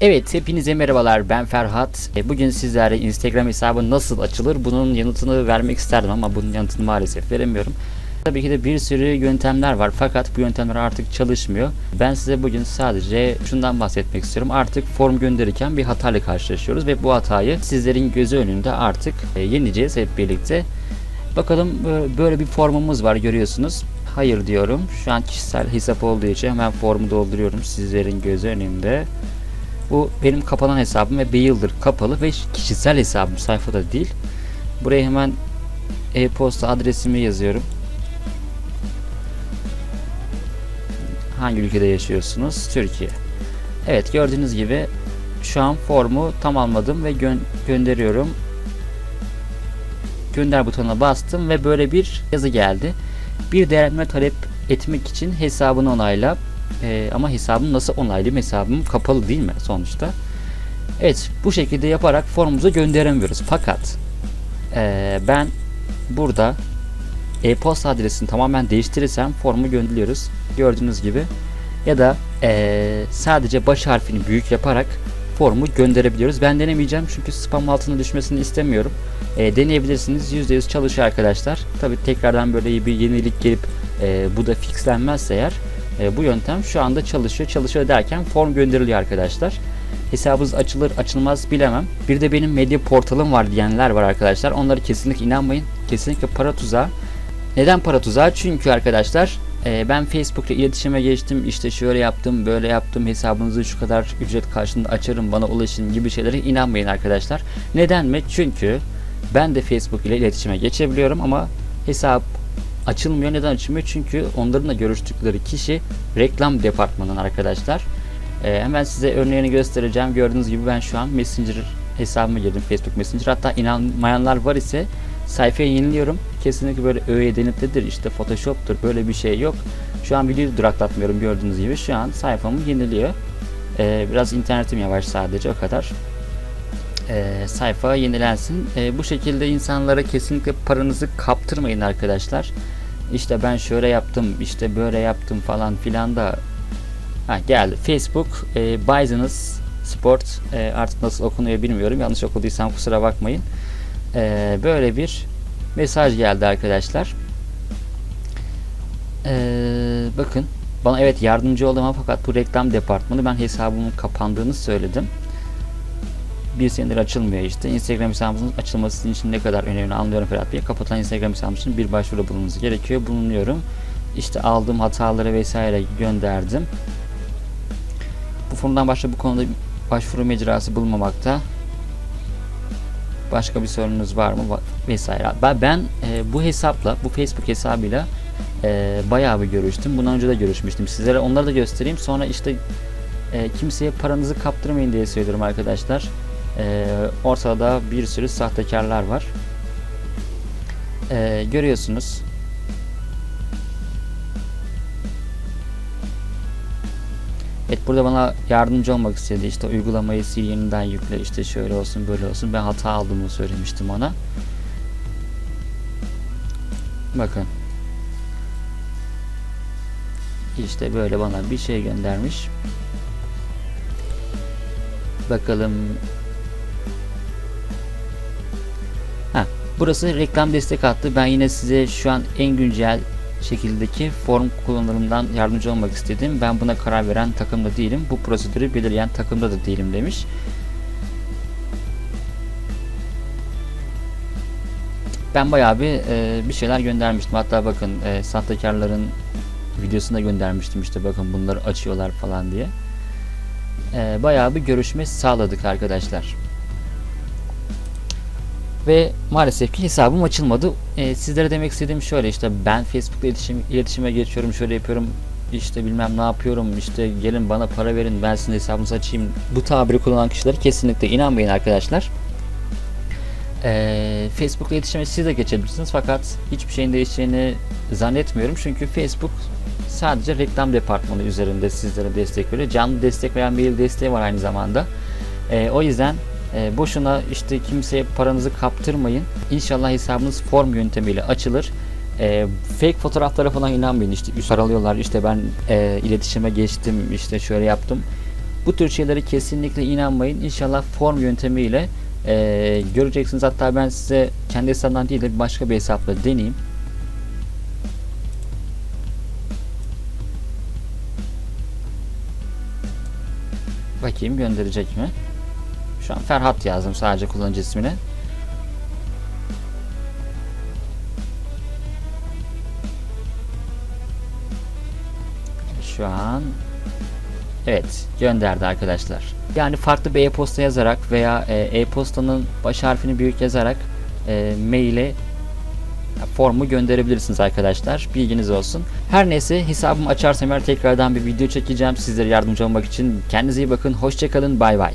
Evet hepinize merhabalar ben Ferhat. E, Bugün sizlere Instagram hesabı nasıl açılır bunun yanıtını vermek isterdim ama bunun yanıtını maalesef veremiyorum. Tabii ki de bir sürü yöntemler var fakat bu yöntemler artık çalışmıyor. Ben size bugün sadece şundan bahsetmek istiyorum. Artık form gönderirken bir hatayla karşılaşıyoruz ve bu hatayı sizlerin gözü önünde artık e, yeneceğiz hep birlikte. Bakalım e, böyle bir formumuz var görüyorsunuz. Hayır diyorum. Şu an kişisel hesap olduğu için hemen formu dolduruyorum sizlerin gözü önünde. Bu benim kapanan hesabım ve bir yıldır kapalı ve kişisel hesabım sayfada değil. Buraya hemen e-posta adresimi yazıyorum. Hangi ülkede yaşıyorsunuz? Türkiye. Evet gördüğünüz gibi şu an formu tamamladım ve gö- gönderiyorum. Gönder butonuna bastım ve böyle bir yazı geldi. Bir değerlendirme talep etmek için hesabını onayla. Ee, ama hesabım nasıl onaylayayım? Hesabım kapalı değil mi sonuçta? Evet bu şekilde yaparak formumuzu gönderemiyoruz. Fakat ee, ben burada e-posta adresini tamamen değiştirirsem formu gönderiyoruz. Gördüğünüz gibi. Ya da ee, sadece baş harfini büyük yaparak formu gönderebiliyoruz. Ben denemeyeceğim çünkü spam altına düşmesini istemiyorum. E, deneyebilirsiniz. %100 çalışıyor arkadaşlar. Tabi tekrardan böyle bir yenilik gelip e, bu da fixlenmezse eğer e, bu yöntem şu anda çalışıyor. Çalışıyor derken form gönderiliyor arkadaşlar. Hesabınız açılır açılmaz bilemem. Bir de benim medya portalım var diyenler var arkadaşlar. Onlara kesinlikle inanmayın. Kesinlikle para tuzağı. Neden para tuzağı? Çünkü arkadaşlar e, ben Facebook'ta iletişime geçtim. İşte şöyle yaptım, böyle yaptım. Hesabınızı şu kadar ücret karşılığında açarım, bana ulaşın gibi şeylere inanmayın arkadaşlar. Neden mi? Çünkü ben de Facebook ile iletişime geçebiliyorum ama hesap açılmıyor. Neden açılmıyor? Çünkü onların da görüştükleri kişi reklam departmanının arkadaşlar. Ee, hemen size örneğini göstereceğim. Gördüğünüz gibi ben şu an Messenger hesabıma girdim. Facebook Messenger. Hatta inanmayanlar var ise sayfayı yeniliyorum. Kesinlikle böyle öğe denetlidir işte Photoshop'tur böyle bir şey yok. Şu an videoyu duraklatmıyorum gördüğünüz gibi. Şu an sayfamı yeniliyor. Ee, biraz internetim yavaş sadece o kadar e, sayfa yenilensin. E, bu şekilde insanlara kesinlikle paranızı kaptırmayın arkadaşlar. İşte ben şöyle yaptım, işte böyle yaptım falan filan da ha, geldi. Facebook e, Business Sport e, artık nasıl okunuyor bilmiyorum. Yanlış okuduysam kusura bakmayın. E, böyle bir mesaj geldi arkadaşlar. E, bakın bana evet yardımcı oldu ama fakat bu reklam departmanı ben hesabımın kapandığını söyledim bir senedir açılmıyor işte. Instagram hesabınızın açılması sizin için ne kadar önemli anlıyorum Ferhat Bey. Kapatılan Instagram hesabınız için bir başvuru bulunması gerekiyor. Bulunuyorum. İşte aldığım hataları vesaire gönderdim. Bu fondan başka bu konuda başvuru mecrası bulunmamakta. Başka bir sorunuz var mı? Vesaire. Ben, ben e, bu hesapla, bu Facebook hesabıyla e, bayağı bir görüştüm. Bundan önce de görüşmüştüm. Sizlere onları da göstereyim. Sonra işte e, kimseye paranızı kaptırmayın diye söylüyorum arkadaşlar. Ee, ortada bir sürü sahtekarlar var. Ee, görüyorsunuz. Evet burada bana yardımcı olmak istedi. İşte uygulamayı sil yeniden yükle işte şöyle olsun böyle olsun. Ben hata aldığımı söylemiştim ona. Bakın. İşte böyle bana bir şey göndermiş. Bakalım burası reklam destek hattı. Ben yine size şu an en güncel şekildeki form kullanımından yardımcı olmak istedim. Ben buna karar veren takımda değilim. Bu prosedürü belirleyen takımda da değilim demiş. Ben bayağı bir e, bir şeyler göndermiştim. Hatta bakın e, sahtekarların videosunu da göndermiştim işte bakın bunları açıyorlar falan diye. E, bayağı bir görüşme sağladık arkadaşlar ve maalesef ki hesabım açılmadı. E, sizlere demek istediğim şöyle işte ben Facebook'ta iletişim, iletişime geçiyorum şöyle yapıyorum işte bilmem ne yapıyorum işte gelin bana para verin ben sizin hesabınızı açayım. Bu tabiri kullanan kişilere kesinlikle inanmayın arkadaşlar. E, Facebook'la iletişime siz de geçebilirsiniz fakat hiçbir şeyin değişeceğini zannetmiyorum çünkü Facebook sadece reklam departmanı üzerinde sizlere destek veriyor. Canlı destek veya mail desteği var aynı zamanda. E, o yüzden e, boşuna işte kimseye paranızı kaptırmayın. İnşallah hesabınız form yöntemiyle açılır. E, fake fotoğraflara falan inanmayın. İşte üst aralıyorlar. İşte ben e, iletişime geçtim. işte şöyle yaptım. Bu tür şeylere kesinlikle inanmayın. İnşallah form yöntemiyle e, göreceksiniz. Hatta ben size kendi hesabımdan değil de başka bir hesapla deneyeyim. Bakayım gönderecek mi? Şu an Ferhat yazdım sadece kullanıcı ismine. Şu an Evet gönderdi arkadaşlar. Yani farklı bir e-posta yazarak veya e, e-postanın baş harfini büyük yazarak e, maile formu gönderebilirsiniz arkadaşlar. Bilginiz olsun. Her neyse hesabımı açarsam eğer tekrardan bir video çekeceğim. Sizlere yardımcı olmak için kendinize iyi bakın. Hoşçakalın. Bay bay.